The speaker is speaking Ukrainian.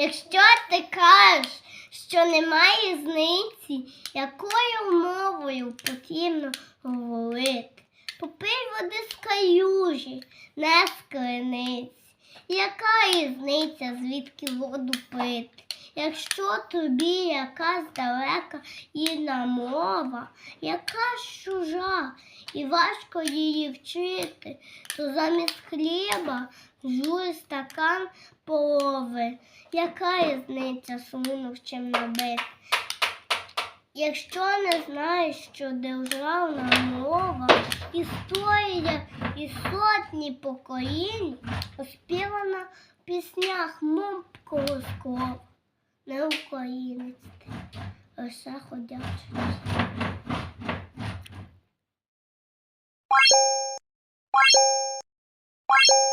Якщо ти кажеш, що немає різниці, якою мовою потрібно говорити, попий води з каюжі, не з криниці. Яка різниця, звідки воду пити? Якщо тобі якась далека інна мова, яка чужа, і важко її вчити, то замість хліба жуй стакан полови. Яка різниця сунув чим набити? Якщо не знаєш, що державна мова історія і сотні поколінь оспівана в піснях мов колосков, не українець. Оса ходячий. Thank you.